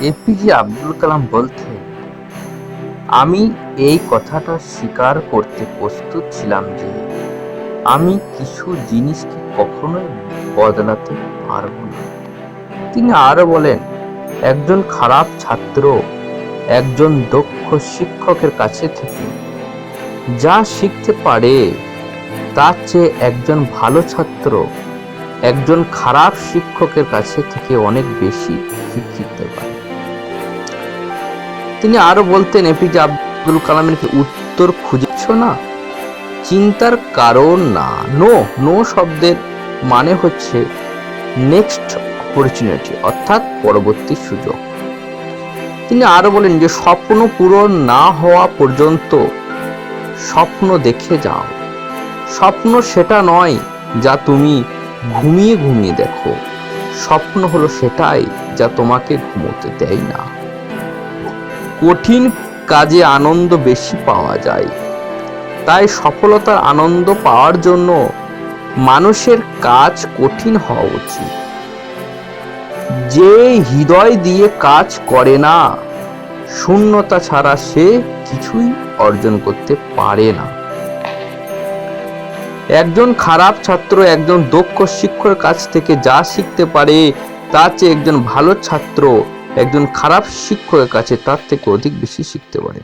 APJ Abdul Kalam বলতেন আমি এই কথাটা স্বীকার করতে প্রস্তুত ছিলাম যে আমি কিছু জিনিসকে কখনোই বদলাতে পারব না। তিনি আরও বলেন, একজন খারাপ ছাত্র, একজন দক্ষ শিক্ষকের কাছে থেকে যা শিখতে পারে, তার চেয়ে একজন ভালো ছাত্র, একজন খারাপ শিক্ষকের কাছে থেকে অনেক বেশি শিক্ষিত পারে তিনি আরও বলতেন এপিজে আব্দুল কালামের কি উত্তর খুঁজেছ না? চিন্তার কারণ না। নো নো শব্দের মানে হচ্ছে নেক্সট অপরচুনিটি অর্থাৎ পরবর্তী সুযোগ। তিনি আরও বলেন যে, স্বপ্ন পূরণ না হওয়া পর্যন্ত স্বপ্ন দেখে যাও। স্বপ্ন সেটা নয় যা তুমি ঘুমিয়ে ঘুমিয়ে দেখো। স্বপ্ন হলো সেটাই যা তোমাকে ঘুমোতে দেয় না। কঠিন কাজে আনন্দ বেশি পাওয়া যায়। তাই সফলতার আনন্দ পাওয়ার জন্য মানুষের কাজ কঠিন হওয়া উচিত। যে হৃদয় দিয়ে কাজ করে না, শূন্যতা ছাড়া সে কিছুই অর্জন করতে পারে না। একজন খারাপ ছাত্র একজন দক্ষ শিক্ষকের কাছ থেকে যা শিখতে পারে, তার চেয়ে একজন ভালো ছাত্র একজন খারাপ শিক্ষকের কাছে তার থেকে অধিক বেশি শিখতে পারে